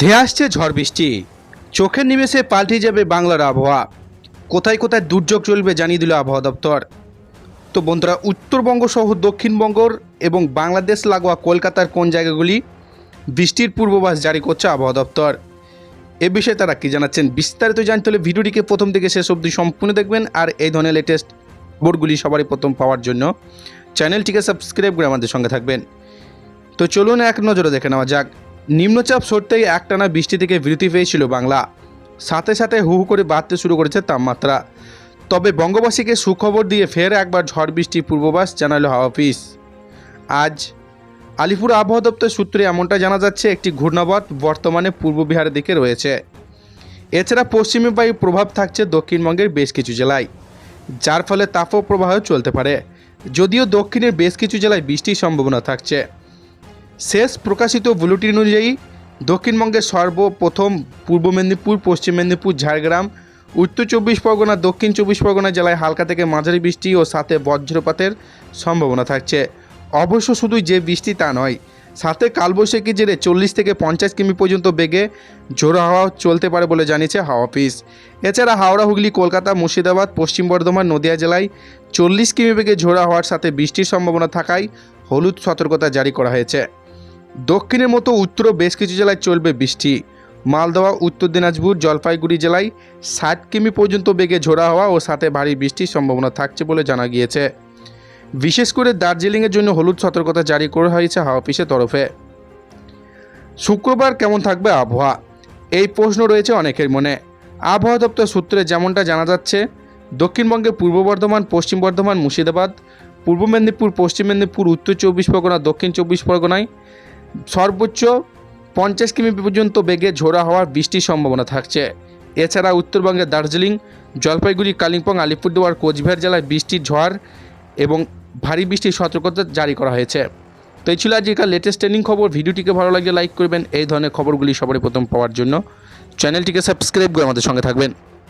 ধেয়ে আসছে ঝড় বৃষ্টি। চোখের নিমেষে পাল্টে যাবে বাংলার আবহাওয়া। কোথায় কোথায় দুর্যোগ চলবে জানিয়ে দিল আবহাওয়া দপ্তর। তো বন্ধুরা, উত্তরবঙ্গ সহ দক্ষিণবঙ্গর এবং বাংলাদেশ লাগোয়া কলকাতার কোন জায়গাগুলি বৃষ্টির পূর্বাভাস জারি করছে আবহাওয়া দপ্তর? এ বিষয়ে তারা কি জানাচ্ছেন বিস্তারিত জানতে হলে ভিডিওটিকে প্রথম থেকে শেষ অবধি সম্পূর্ণ দেখবেন আর এই ধরনের লেটেস্ট বোর্ডগুলি সবারই প্রথম পাওয়ার জন্য চ্যানেলটিকে সাবস্ক্রাইব করে আমাদের সঙ্গে থাকবেন। তো চলুন এক নজরে দেখে নেওয়া যাক। নিম্নচাপ সরতেই একটানা বৃষ্টি থেকে বিরতি পেয়েছিল বাংলা। সাথে সাথে হু হু করে বাড়তে শুরু করেছে তাপমাত্রা। তবে বঙ্গবাসীকে সুখবর দিয়ে ফের একবার ঝড় বৃষ্টির পূর্বাভাস জানালো হাওয়া অফিস। আজ আলিপুর আবহাওয়া দপ্তর সূত্রে এমনটা জানা যাচ্ছে, একটি ঘূর্ণাবর্ত বর্তমানে পূর্ব বিহারের দিকে রয়েছে। এছাড়া পশ্চিমী বায়ুর প্রভাব থাকছে দক্ষিণবঙ্গের বেশ কিছু জেলায়। যার ফলে তাপপ্রবাহ চলতে পারে। যদিও দক্ষিণের বেশ কিছু জেলায় বৃষ্টির সম্ভাবনা থাকছে। শেষ প্রকাশিত বুলেটিন অনুযায়ী দক্ষিণবঙ্গের সর্বপ্রথম পূর্ব মেদিনীপুর, পশ্চিম মেদিনীপুর, ঝাড়গ্রাম, উত্তর চব্বিশ পরগনা, দক্ষিণ চব্বিশ পরগনা জেলায় হালকা থেকে মাঝারি বৃষ্টি ও সাথে বজ্রপাতের সম্ভাবনা থাকছে। অবশ্য শুধু যে বৃষ্টি তা নয়, সাথে কালবৈশাখী জেরে চল্লিশ থেকে পঞ্চাশ কিমি পর্যন্ত বেগে ঝোড়ো হাওয়া চলতে পারে বলে জানিয়েছে হাওয়া অফিস। এছাড়া হাওড়া, হুগলি, কলকাতা, মুর্শিদাবাদ, পশ্চিম বর্ধমান, নদিয়া জেলায় চল্লিশ কিমি বেগে ঝোড়ো হওয়ার সাথে বৃষ্টির সম্ভাবনা থাকায় হলুদ সতর্কতা জারি করা হয়েছে। দক্ষিণের মতো উত্তর বেশ কিছু জেলায় চলবে বৃষ্টি। মালদহ, উত্তর দিনাজপুর, জলপাইগুড়ি জেলায় ষাট কিমি পর্যন্ত বেগে ঝোড়া হওয়া ও সাথে ভারী বৃষ্টির সম্ভাবনা থাকছে বলে জানা গিয়েছে। বিশেষ করে দার্জিলিংয়ের জন্য হলুদ সতর্কতা জারি করা হয়েছে হাওয়া অফিসের তরফে। শুক্রবার কেমন থাকবে আবহাওয়া? এই প্রশ্ন রয়েছে অনেকের মনে। আবহাওয়া দপ্তর সূত্রে যেমনটা জানা যাচ্ছে দক্ষিণবঙ্গে পূর্ব বর্ধমান, পশ্চিম বর্ধমান, মুর্শিদাবাদ, পূর্ব মেদিনীপুর, পশ্চিম মেদিনীপুর, উত্তর চব্বিশ পরগনা, দক্ষিণ চব্বিশ পরগনায় সর্বোচ্চ পঞ্চাশ কিমি পর্যন্ত বেগে ঝোড়া হওয়ার বৃষ্টির সম্ভাবনা থাকছে। এছাড়া উত্তরবঙ্গের দার্জিলিং, জলপাইগুড়ি, কালিম্পং, আলিপুরদুয়ার, কোচবিহার জেলায় বৃষ্টির ঝড় এবং ভারী বৃষ্টির সতর্কতা জারি করা হয়েছে। তো এই ছিল আজকের লেটেস্ট ট্রেনিং খবর। ভিডিওটিকে ভালো লাগলে লাইক করবেন। এই ধরনের খবরগুলি সবারই প্রথম পাওয়ার জন্য চ্যানেলটিকে সাবস্ক্রাইব করে আমাদের সঙ্গে থাকবেন।